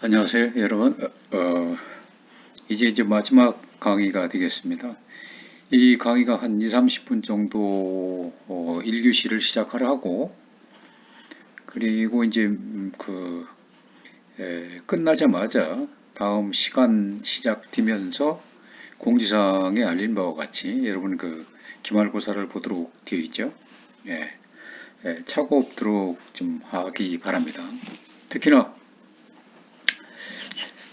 안녕하세요, 여러분. 어, 어, 이제 이제 마지막 강의가 되겠습니다. 이 강의가 한 2, 30분 정도 어, 1교시를 시작하려 하고 그리고 이제 음, 그 에, 끝나자마자 다음 시간 시작되면서 공지사항에 알린 바와 같이 여러분 그 기말고사를 보도록 되어 있죠. 예, 예, 차고 없도록 좀 하기 바랍니다. 특히나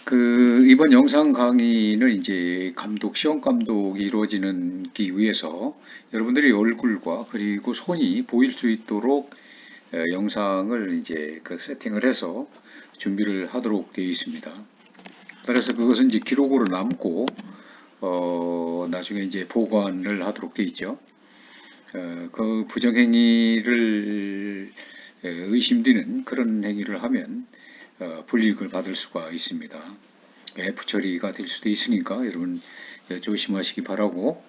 그 이번 영상 강의는 이제 감독 시험 감독이 이루어지는 기 위해서 여러분들이 얼굴과 그리고 손이 보일 수 있도록 에, 영상을 이제 그 세팅을 해서 준비를 하도록 되어 있습니다. 그래서 그것은 이제 기록으로 남고 어, 나중에 이제 보관을 하도록 되어 있죠. 어, 그 부정행위를 에, 의심되는 그런 행위를 하면 어, 불이익을 받을 수가 있습니다. F 처리가 될 수도 있으니까 여러분 조심하시기 바라고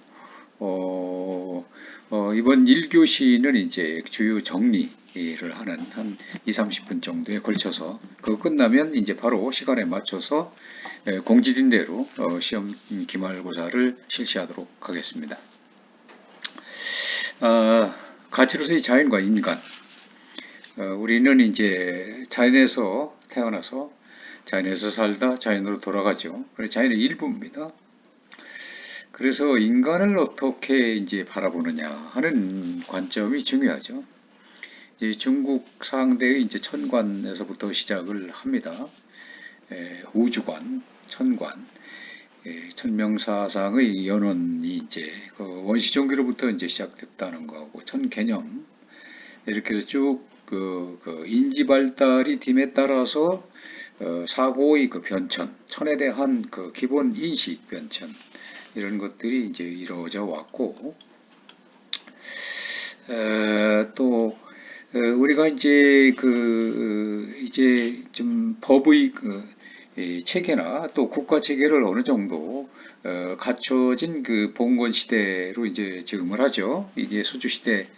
어, 어, 이번 1교시는 이제 주요 정리를 하는 한 2, 30분 정도에 걸쳐서 그거 끝나면 이제 바로 시간에 맞춰서 공지된 대로 어, 시험 기말고사를 실시하도록 하겠습니다. 아, 가치로서의 자연과 인간 어, 우리는 이제 자연에서 태어나서 자연에서 살다 자연으로 돌아가죠. 그래서 자연의 일부입니다. 그래서 인간을 어떻게 이제 바라보느냐 하는 관점이 중요하죠. 중국 상대의 이제 천관에서부터 시작을 합니다. 에, 우주관, 천관, 에, 천명사상의 연원이 이제 그 원시종교로부터 이제 시작됐다는 거하고 천개념 이렇게 해서 쭉 그, 그 인지 발달이 됨에 따라서 어, 사고의 그 변천, 천에 대한 그 기본 인식 변천 이런 것들이 이제 이루어져 왔고 에, 또 에, 우리가 이제 그 이제 좀 법의 그 체계나 또 국가 체계를 어느 정도 어, 갖춰진 그 봉건 시대로 이제 지금을 하죠. 이게 수주 시대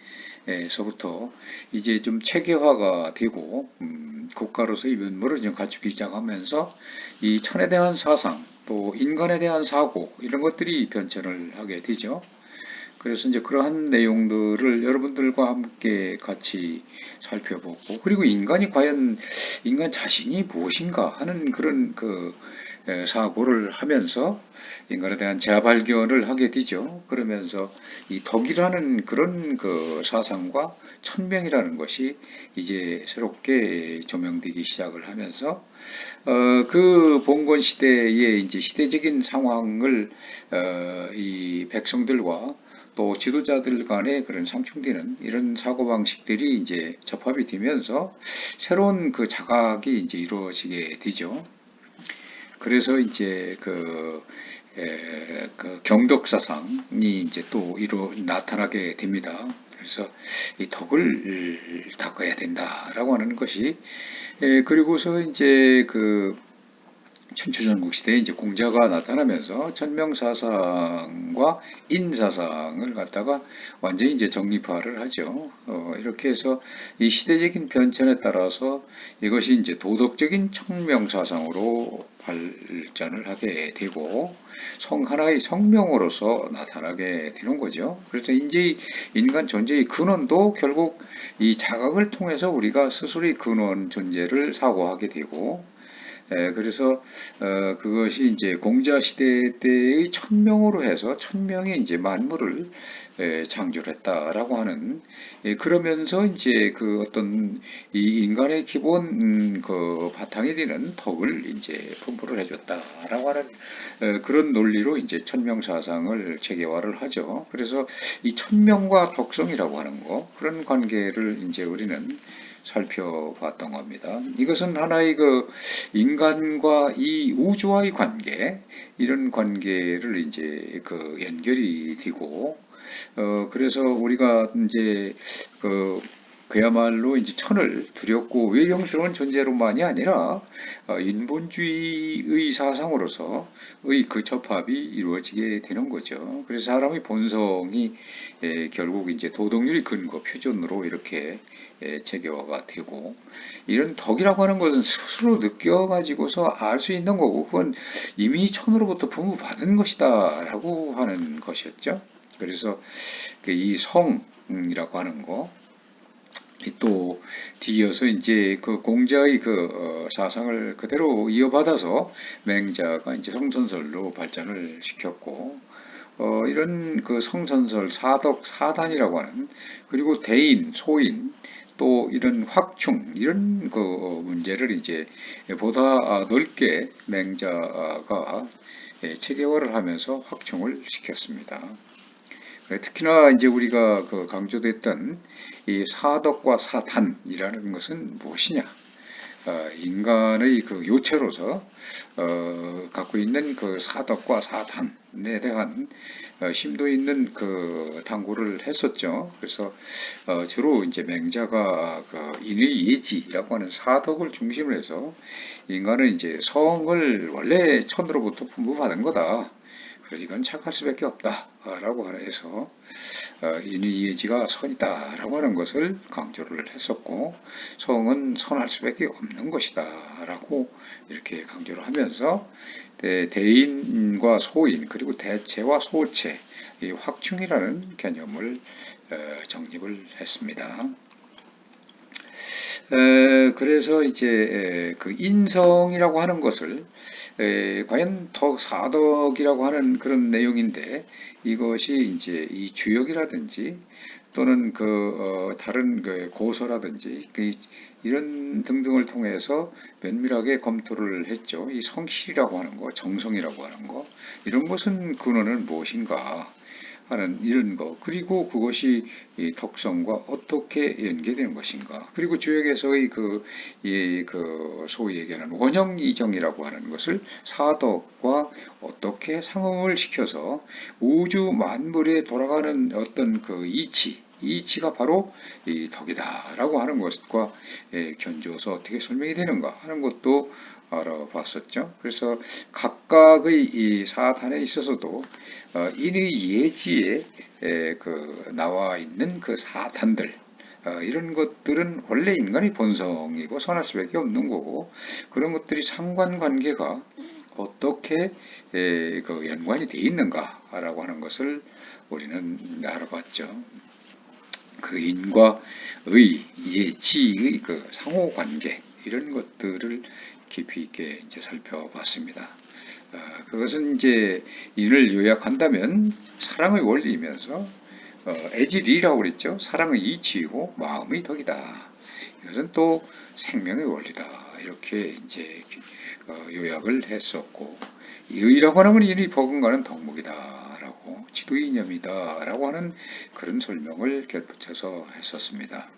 에서부터 이제 좀 체계화가 되고 음, 국가로서의 면모를 좀 갖추기 시작하면서 이 천에 대한 사상 또 인간에 대한 사고 이런 것들이 변천을 하게 되죠. 그래서 이제 그러한 내용들을 여러분들과 함께 같이 살펴보고 그리고 인간이 과연 인간 자신이 무엇인가 하는 그런 그 사고를 하면서 인간에 대한 재발견을 하게 되죠. 그러면서 이 덕이라는 그런 그 사상과 천명이라는 것이 이제 새롭게 조명되기 시작을 하면서 어, 그 봉건 시대의 이제 시대적인 상황을 어, 이 백성들과 또 지도자들 간의 그런 상충되는 이런 사고방식들이 이제 접합이 되면서 새로운 그 자각이 이제 이루어지게 되죠. 그래서 이제 그, 에, 그 경덕사상이 이제 또 이루 나타나게 됩니다. 그래서 이 덕을 닦아야 된다라고 하는 것이 에, 그리고서 이제 그 춘추전국 시대에 이제 공자가 나타나면서 천명사상과 인사상을 갖다가 완전히 이제 정립화를 하죠. 어, 이렇게 해서 이 시대적인 변천에 따라서 이것이 이제 도덕적인 천명사상으로 발전을 하게 되고 성 하나의 성명으로서 나타나게 되는 거죠. 그래서 이제 인간 존재의 근원도 결국 이 자각을 통해서 우리가 스스로의 근원 존재를 사고하게 되고 예, 그래서 어, 그것이 이제 공자 시대 때의 천명으로 해서 천명이 이제 만물을 예, 창조했다라고 하는 예, 그러면서 이제 그 어떤 이 인간의 기본 음, 그 바탕이 되는 덕을 이제 분포를 해줬다라고 하는 어, 그런 논리로 이제 천명 사상을 체계화를 하죠. 그래서 이 천명과 덕성이라고 하는 거 그런 관계를 이제 우리는 살펴봤던 겁니다. 이것은 하나의 그 인간과 이 우주와의 관계, 이런 관계를 이제 그 연결이 되고, 어, 그래서 우리가 이제 그 그야말로 이제 천을 두렵고 외경스러운 존재로만이 아니라 어, 인본주의의 사상으로서의 그 접합이 이루어지게 되는 거죠. 그래서 사람의 본성이 에, 결국 이제 도덕률의 근거 표준으로 이렇게 에, 체계화가 되고 이런 덕이라고 하는 것은 스스로 느껴가지고서 알 수 있는 거고 그건 이미 천으로부터 부모받은 것이다 라고 하는 것이었죠. 그래서 그이 성이라고 하는 거, 또 뒤이어서 이제 그 공자의 그 어, 사상을 그대로 이어받아서 맹자가 이제 성선설로 발전을 시켰고, 어, 이런 그 성선설 사덕 사단이라고 하는 그리고 대인 소인 또 이런 확충 이런 그 문제를 이제 보다 넓게 맹자가 예, 체계화를 하면서 확충을 시켰습니다. 특히나 이제 우리가 그 강조됐던 이 사덕과 사단이라는 것은 무엇이냐? 어, 인간의 그 요체로서 어, 갖고 있는 그 사덕과 사단에 대한 어, 심도 있는 그 탐구를 했었죠. 그래서 어, 주로 이제 맹자가 그 인의 예지라고 하는 사덕을 중심으로 해서 인간은 이제 성을 원래 천으로부터 분부받은 거다. 그래서 이건 착할 수밖에 없다라고 해서 어, 인의예지가 선이다라고 하는 것을 강조를 했었고 성은 선할 수밖에 없는 것이다라고 이렇게 강조를 하면서 대, 대인과 소인 그리고 대체와 소체 이 확충이라는 개념을 어, 정립을 했습니다. 에, 그래서 이제 에, 그 인성이라고 하는 것을 에, 과연 덕 사덕이라고 하는 그런 내용인데 이것이 이제 이 주역이라든지 또는 그 어, 다른 그 고서라든지 그 이런 등등을 통해서 면밀하게 검토를 했죠. 이 성실이라고 하는 거, 정성이라고 하는 거 이런 것은 근원은 무엇인가? 하는 이런 거. 그리고 그것이 이 덕성과 어떻게 연계되는 것인가. 그리고 주역에서의 그, 이, 그 소위 얘기하는 원형 이정이라고 하는 것을 사덕과 어떻게 상응을 시켜서 우주 만물에 돌아가는 어떤 그 이치 이치가 바로 이 덕이다라고 하는 것과 예, 견주어서 어떻게 설명이 되는가 하는 것도 알아봤었죠. 그래서 각각의 이 사단에 있어서도 어, 인의 예지에 그 나와 있는 그 사단들 어, 이런 것들은 원래 인간의 본성이고 선할 수밖에 없는 거고 그런 것들이 상관관계가 어떻게 그 연관이 되어 있는가라고 하는 것을 우리는 알아봤죠. 그 인과 의, 예 지의 그 상호관계 이런 것들을 깊이 있게 이제 살펴봤습니다. 어, 그것은 이제 이를 요약한다면 사랑의 원리이면서 어, 애질이라고 그랬죠. 사랑의 이치이고 마음의 덕이다. 이것은 또 생명의 원리다. 이렇게 이제 어, 요약을 했었고 의라고 하는 이는 버금가는 덕목이다 라고 지도의 이념이다 라고 하는 그런 설명을 결붙여서 했었습니다.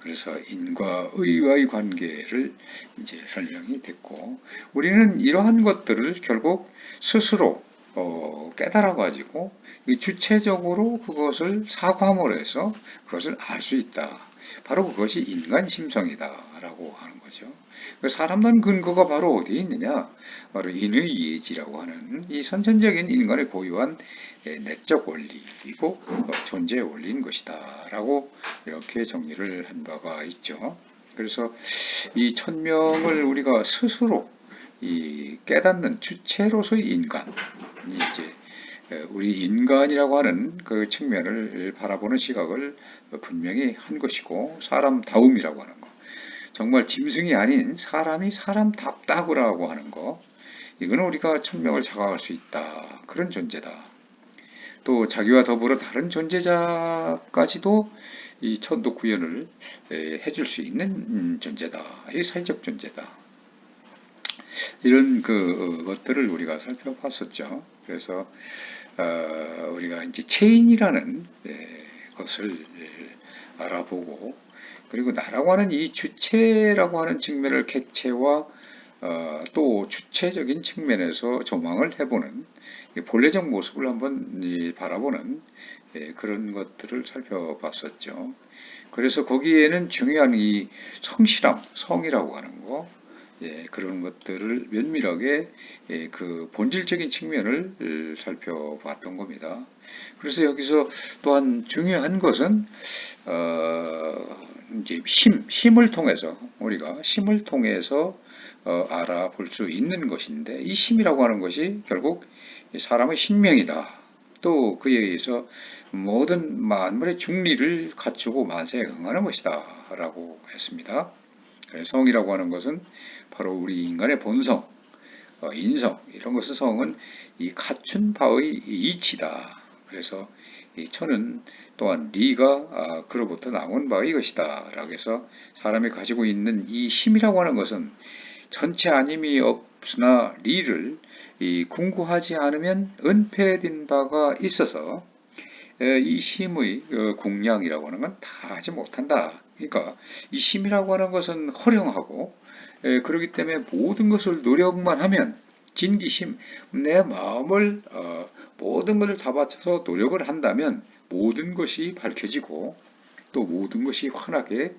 그래서 인과 의와의 관계를 이제 설명이 됐고 우리는 이러한 것들을 결국 스스로 어, 깨달아 가지고 주체적으로 그것을 사과함으로 해서 그것을 알 수 있다. 바로 그것이 인간 심성이다라고 하는 거죠. 그 사람난 근거가 바로 어디에 있느냐? 바로 인의 예지라고 하는 이 선천적인 인간의 고유한 내적 원리이고 어, 존재의 원리인 것이다라고 이렇게 정리를 한 바가 있죠. 그래서 이 천명을 우리가 스스로 이 깨닫는 주체로서의 인간, 이제 우리 인간이라고 하는 그 측면을 바라보는 시각을 분명히 한 것이고 사람다움이라고 하는 거, 정말 짐승이 아닌 사람이 사람답다고 하는 거, 이거는 우리가 천명을 자각할 수 있다 그런 존재다. 또 자기와 더불어 다른 존재자까지도 이 천도 구현을 해줄 수 있는 음, 존재다. 이 사회적 존재다. 이런 그 어, 것들을 우리가 살펴봤었죠. 그래서 어, 우리가 이제 체인이라는 예, 것을 예, 알아보고 그리고 나라고 하는 이 주체라고 하는 측면을 객체와 어, 또 주체적인 측면에서 조망을 해보는 이 본래적 모습을 한번 이 바라보는 예, 그런 것들을 살펴봤었죠. 그래서 거기에는 중요한 이 성실함, 성이라고 하는 거, 예, 그런 것들을 면밀하게 예, 그 본질적인 측면을 을, 살펴봤던 겁니다. 그래서 여기서 또한 중요한 것은 어, 이제 힘, 힘을 통해서 우리가 힘을 통해서 어, 알아볼 수 있는 것인데 이 힘이라고 하는 것이 결국 이 사람의 신명이다. 또 그에 의해서 모든 만물의 중리를 갖추고 만세에 응하는 것이다. 라고 했습니다. 그래서 성이라고 하는 것은 바로 우리 인간의 본성, 어, 인성, 이런 것의 성은 이 갖춘 바의 이치다. 그래서 이 천은 또한 리가 아, 그로부터 나온 바의 것이다. 라고 해서 사람이 가지고 있는 이 힘이라고 하는 것은 전체 아님이 없으나 리를 이 궁구하지 않으면 은폐된 바가 있어서 에, 이 힘의 어, 궁량이라고 하는 건 다 하지 못한다. 그러니까 이 힘이라고 하는 것은 허령하고 에, 그렇기 때문에 모든 것을 노력만 하면 진기심 내 마음을 어, 모든 것을 다 바쳐서 노력을 한다면 모든 것이 밝혀지고 또 모든 것이 환하게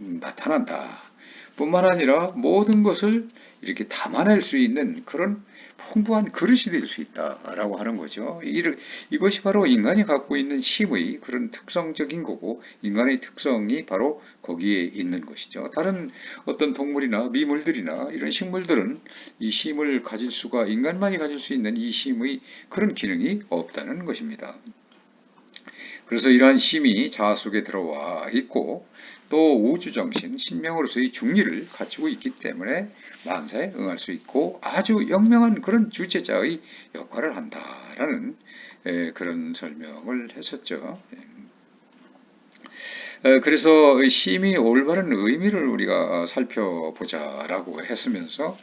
음, 나타난다. 뿐만 아니라 모든 것을 이렇게 담아낼 수 있는 그런 풍부한 그릇이 될 수 있다라고 하는 거죠. 이- 이것이 바로 인간이 갖고 있는 힘의 그런 특성적인 거고 인간의 특성이 바로 거기에 있는 것이죠. 다른 어떤 동물이나 미물들이나 이런 식물들은 이 힘을 가질 수가 인간만이 가질 수 있는 이 힘의 그런 기능이 없다는 것입니다. 그래서 이러한 힘이 자아 속에 들어와 있고 또 우주정신, 신명으로서의 중리를 갖추고 있기 때문에 만사에 응할 수 있고 아주 영명한 그런 주체자의 역할을 한다라는 에, 그런 설명을 했었죠. 에, 그래서 힘이 올바른 의미를 우리가 살펴보자라고 했으면서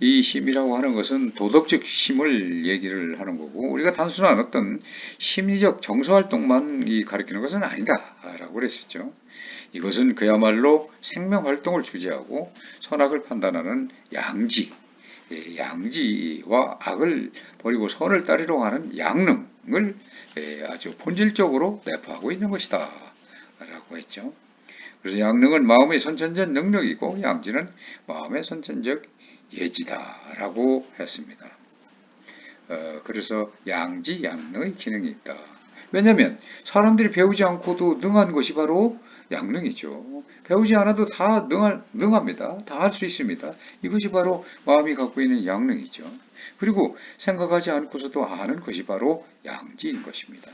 이 힘이라고 하는 것은 도덕적 힘을 얘기를 하는 거고 우리가 단순한 어떤 심리적 정서 활동만 이 가리키는 것은 아니다라고 그랬었죠. 이것은 그야말로 생명 활동을 주재하고 선악을 판단하는 양지, 예, 양지와 악을 버리고 선을 따르려고 하는 양능을 예, 아주 본질적으로 내포하고 있는 것이다. 라고 했죠. 그래서 양능은 마음의 선천적 능력이고 양지는 마음의 선천적 예지다라고 했습니다. 어, 그래서 양지 양능의 기능이 있다. 왜냐하면 사람들이 배우지 않고도 능한 것이 바로 양능이죠. 배우지 않아도 다 능할, 능합니다. 다 할 수 있습니다. 이것이 바로 마음이 갖고 있는 양능이죠. 그리고 생각하지 않고서도 아는 것이 바로 양지인 것입니다.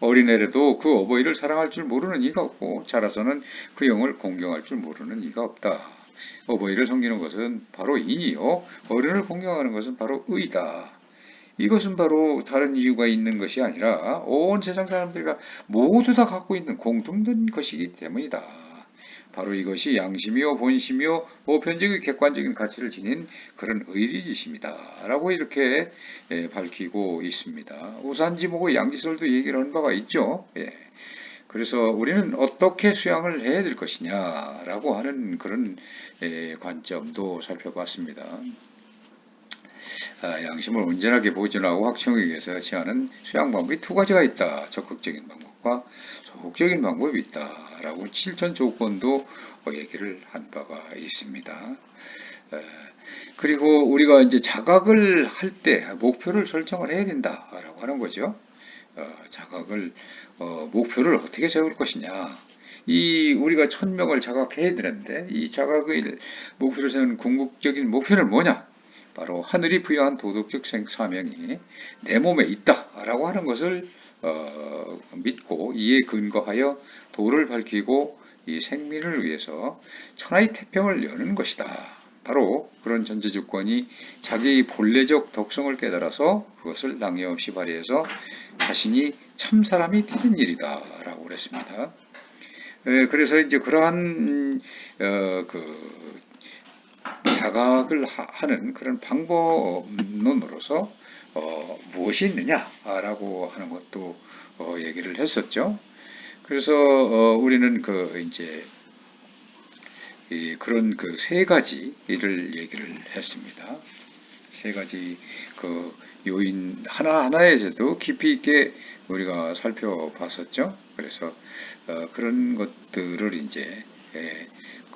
어린애라도 그 어버이를 사랑할 줄 모르는 이가 없고 자라서는 그 영을 공경할 줄 모르는 이가 없다. 어버이를 섬기는 것은 바로 인이요. 어른을 공경하는 것은 바로 의다. 이것은 바로 다른 이유가 있는 것이 아니라 온 세상 사람들과 모두 다 갖고 있는 공통된 것이기 때문이다. 바로 이것이 양심이요, 본심이요, 보편적인 객관적인 가치를 지닌 그런 의리지심이다. 라고 이렇게 예, 밝히고 있습니다. 우산지 보고 양지설도 얘기를 한 바가 있죠. 예. 그래서 우리는 어떻게 수양을 해야 될 것이냐라고 하는 그런 예, 관점도 살펴봤습니다. 아, 양심을 온전하게 보존하고 확충하기 위해서 취하는 수양 방법이 두 가지가 있다. 적극적인 방법과 소극적인 방법이 있다. 라고 실천 조건도 어, 얘기를 한 바가 있습니다. 에, 그리고 우리가 이제 자각을 할 때 목표를 설정을 해야 된다라고 하는 거죠. 어, 자각을 어, 목표를 어떻게 세울 것이냐. 이 우리가 천명을 자각해야 되는데 이 자각의 목표를 세우는 궁극적인 목표는 뭐냐? 바로 하늘이 부여한 도덕적 생- 사명이 내 몸에 있다라고 하는 것을 어, 믿고 이에 근거하여 도를 밝히고 이 생민을 위해서 천하의 태평을 여는 것이다. 바로 그런 전제 조건이 자기의 본래적 덕성을 깨달아서 그것을 낭에 없이 발휘해서 자신이 참 사람이 되는 일이다 라고 그랬습니다. 에, 그래서 이제 그러한 어, 그 자각을 하- 하는 그런 방법론으로서 어, 무엇이 있느냐라고 하는 것도 어, 얘기를 했었죠. 그래서 어, 우리는 그 이제 예, 그런 그 세 가지를 얘기를 했습니다. 세 가지 그 요인 하나하나에서도 깊이 있게 우리가 살펴봤었죠. 그래서 어, 그런 것들을 이제 예,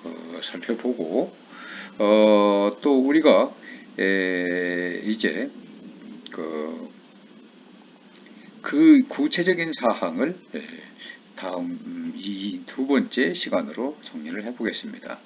그 살펴보고 어, 또 우리가 에, 이제 그, 그 구체적인 사항을 에, 다음 이 두 번째 시간으로 정리를 해보겠습니다.